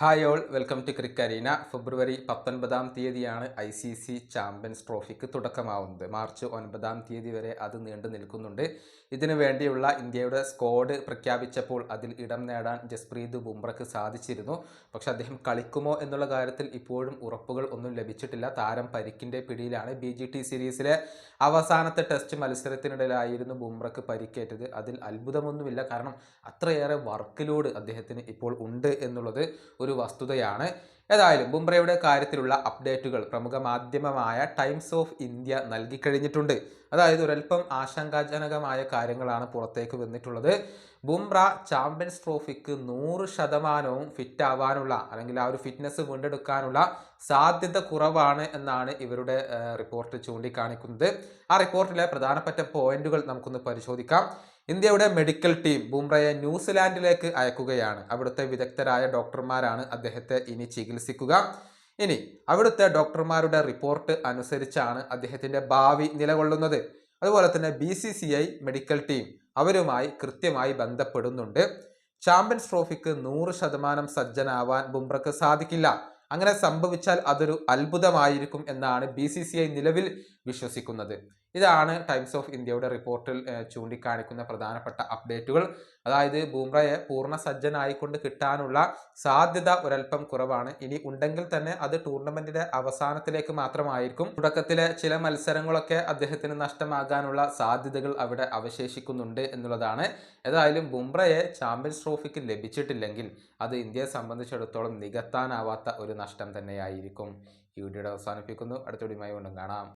Hi all welcome to ക്രിക്കരീന ഫെബ്രുവരി പത്തൊൻപതാം തീയതിയാണ് ഐ സി സി ചാമ്പ്യൻസ് ട്രോഫിക്ക് തുടക്കമാവുന്നത്. മാർച്ച് ഒൻപതാം തീയതി വരെ അത് നീണ്ടു നിൽക്കുന്നുണ്ട്. ഇതിനു വേണ്ടിയുള്ള ഇന്ത്യയുടെ സ്ക്വാഡ് പ്രഖ്യാപിച്ചപ്പോൾ അതിൽ ഇടം നേടാൻ ജസ്പ്രീത് ബുംറക്ക് സാധിച്ചിരുന്നു. പക്ഷെ അദ്ദേഹം കളിക്കുമോ എന്നുള്ള കാര്യത്തിൽ ഇപ്പോഴും ഉറപ്പുകൾ ഒന്നും ലഭിച്ചിട്ടില്ല. താരം പരിക്കിന്റെ പിടിയിലാണ്. ബി ജി ടി സീരീസിലെ അവസാനത്തെ ടെസ്റ്റ് മത്സരത്തിനിടയിലായിരുന്നു ബുംറക്ക് പരിക്കേറ്റത്. അതിൽ അത്ഭുതമൊന്നുമില്ല. കാരണം അത്രയേറെ വർക്ക് ലോഡ് അദ്ദേഹത്തിന് ഇപ്പോൾ ഉണ്ട് എന്നുള്ളത് ഒരു വസ്തുതയാണ്. ഏതായാലും ബുംറയുടെ കാര്യത്തിലുള്ള അപ്ഡേറ്റുകൾ പ്രമുഖ മാധ്യമമായ ടൈംസ് ഓഫ് ഇന്ത്യ നൽകിക്കഴിഞ്ഞിട്ടുണ്ട്. അതായത് ഒരല്പം ആശങ്കാജനകമായ കാര്യങ്ങളാണ് പുറത്തേക്ക് വന്നിട്ടുള്ളത്. ബുംറ ചാമ്പ്യൻസ് ട്രോഫിക്ക് നൂറ് ശതമാനവും ഫിറ്റ് ആവാനുള്ള അല്ലെങ്കിൽ ആ ഒരു ഫിറ്റ്നസ് വീണ്ടെടുക്കാനുള്ള സാധ്യത കുറവാണ് എന്നാണ് ഇവരുടെ റിപ്പോർട്ട് ചൂണ്ടിക്കാണിക്കുന്നത്. ആ റിപ്പോർട്ടിലെ പ്രധാനപ്പെട്ട പോയിന്റുകൾ നമുക്കൊന്ന് പരിശോധിക്കാം. ഇന്ത്യയുടെ മെഡിക്കൽ ടീം ബുംറയെ ന്യൂസിലാൻഡിലേക്ക് അയക്കുകയാണ്. അവിടുത്തെ വിദഗ്ധരായ ഡോക്ടർമാരാണ് അദ്ദേഹത്തെ ഇനി ചികിത്സിക്കുക. ഇനി അവിടുത്തെ ഡോക്ടർമാരുടെ റിപ്പോർട്ട് അനുസരിച്ചാണ് അദ്ദേഹത്തിന്റെ ഭാവി നിലകൊള്ളുന്നത്. അതുപോലെ തന്നെ B C C I medical team അവരുമായി കൃത്യമായി ബന്ധപ്പെടുന്നുണ്ട്. ചാമ്പ്യൻസ് ട്രോഫിക്ക് നൂറ് ശതമാനം സജ്ജനാവാൻ ബുംറയ്ക്ക് സാധിക്കില്ല. അങ്ങനെ സംഭവിച്ചാൽ അതൊരു അത്ഭുതമായിരിക്കും എന്നാണ് ബി നിലവിൽ വിശ്വസിക്കുന്നത്. ഇതാണ് ടൈംസ് ഓഫ് ഇന്ത്യയുടെ റിപ്പോർട്ടിൽ ചൂണ്ടിക്കാണിക്കുന്ന പ്രധാനപ്പെട്ട അപ്ഡേറ്റുകൾ അതായത് ബൂംറയെ പൂർണ സജ്ജനായിക്കൊണ്ട് കിട്ടാനുള്ള സാധ്യത ഒരൽപ്പം കുറവാണ്. ഇനി ഉണ്ടെങ്കിൽ തന്നെ അത് ടൂർണമെന്റിന്റെ അവസാനത്തിലേക്ക് മാത്രമായിരിക്കും. തുടക്കത്തിലെ ചില മത്സരങ്ങളൊക്കെ അദ്ദേഹത്തിന് നഷ്ടമാകാനുള്ള സാധ്യതകൾ അവിടെ അവശേഷിക്കുന്നുണ്ട് എന്നുള്ളതാണ്. ഏതായാലും ബുംറയെ ചാമ്പ്യൻസ് ട്രോഫിക്ക് ലഭിച്ചിട്ടില്ലെങ്കിൽ അത് ഇന്ത്യയെ സംബന്ധിച്ചിടത്തോളം നികത്താനാവാത്ത ഒരു നഷ്ടം തന്നെയായിരിക്കും. ഈ വീഡിയോയുടെ അവസാനിപ്പിക്കുന്നു. അടുത്ത വീഡിയോയുമായി കൊണ്ടും കാണാം.